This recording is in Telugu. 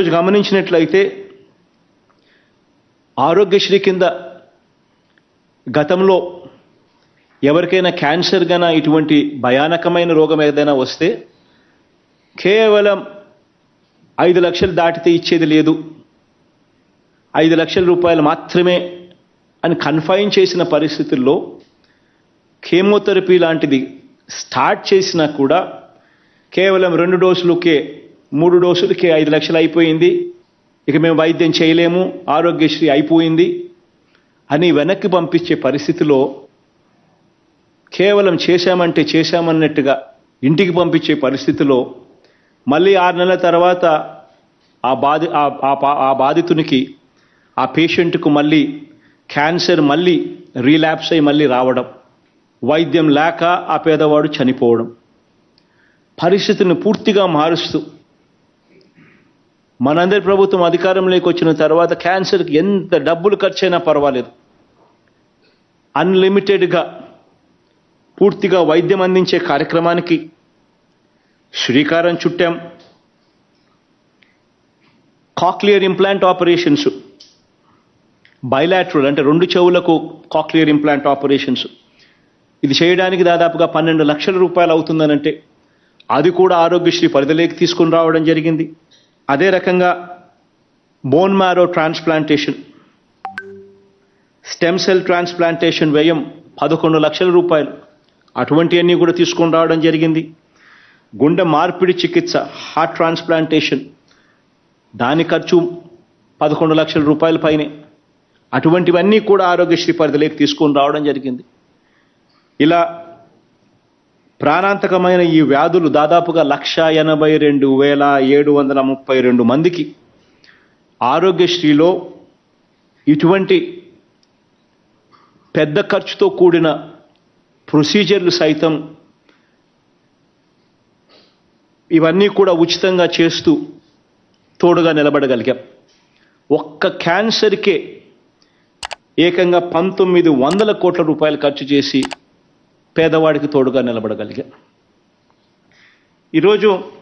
ఈరోజు గమనించినట్లయితే ఆరోగ్యశ్రీ కింద గతంలో ఎవరికైనా క్యాన్సర్ గన ఇటువంటి భయానకమైన రోగం ఏదైనా వస్తే కేవలం ఐదు లక్షలు దాటితే ఇచ్చేది లేదు. ఐదు లక్షల రూపాయలు మాత్రమే అని కన్ఫైన్ చేసిన పరిస్థితుల్లో కెమోథెరపీ లాంటిది స్టార్ట్ చేసినా కూడా కేవలం రెండు డోసులకే మూడు డోసులకి ఐదు లక్షలు అయిపోయింది. ఇక మేము వైద్యం చేయలేము ఆరోగ్యశ్రీ అయిపోయింది. అని వెనక్కి పంపించే పరిస్థితిలో కేవలం చేశామంటే చేశామన్నట్టుగా ఇంటికి పంపించే పరిస్థితిలో మళ్ళీ ఆరు నెలల తర్వాత ఆ బాధి ఆ- ఆ బాధితునికి ఆ పేషెంట్కు మళ్ళీ క్యాన్సర్ మళ్ళీ రీలాప్స్ అయి మళ్ళీ రావడం వైద్యం లేక ఆ పేదవాడు చనిపోవడం పరిస్థితిని పూర్తిగా మారుస్తూ మనందరి ప్రభుత్వం అధికారంలోకి వచ్చిన తర్వాత క్యాన్సర్కి ఎంత డబ్బులు ఖర్చైనా పర్వాలేదు. అన్లిమిటెడ్గా పూర్తిగా వైద్యం అందించే కార్యక్రమానికి శ్రీకారం చుట్టాం. కాక్లియర్ ఇంప్లాంట్ ఆపరేషన్స్ బైలాట్రల్ అంటే రెండు చెవులకు కాక్లియర్ ఇంప్లాంట్ ఆపరేషన్స్. ఇది చేయడానికి దాదాపుగా పన్నెండు లక్షల రూపాయలు అవుతుందనంటే అది కూడా ఆరోగ్యశ్రీ పరిధిలోకి తీసుకుని రావడం జరిగింది. అదే రకంగా bone marrow transplantation stem cell transplantation వ్యయం పదకొండు లక్షల రూపాయలు. అటువంటివన్నీ కూడా తీసుకొని రావడం జరిగింది. గుండె మార్పిడి చికిత్స హార్ట్ ట్రాన్స్ప్లాంటేషన్ దాని ఖర్చు పదకొండు లక్షల రూపాయల పైనే. అటువంటివన్నీ కూడా ఆరోగ్యశ్రీ పరిధిలోకి తీసుకొని రావడం జరిగింది. ఇలా ప్రాణాంతకమైన ఈ వ్యాధులు దాదాపుగా లక్ష ఎనభై రెండు వేల ఏడు వందల ముప్పై రెండు మందికి. ఆరోగ్యశ్రీలో ఇటువంటి పెద్ద ఖర్చుతో కూడిన ప్రొసీజర్లు సైతం ఇవన్నీ కూడా ఉచితంగా చేస్తూ తోడుగా నిలబడగలిగాం. ఒక్క క్యాన్సర్కే ఏకంగా పంతొమ్మిది వందల కోట్ల రూపాయలు ఖర్చు చేసి పేదవాడికి తోడుగా నిలబడగలిగా. ఈరోజు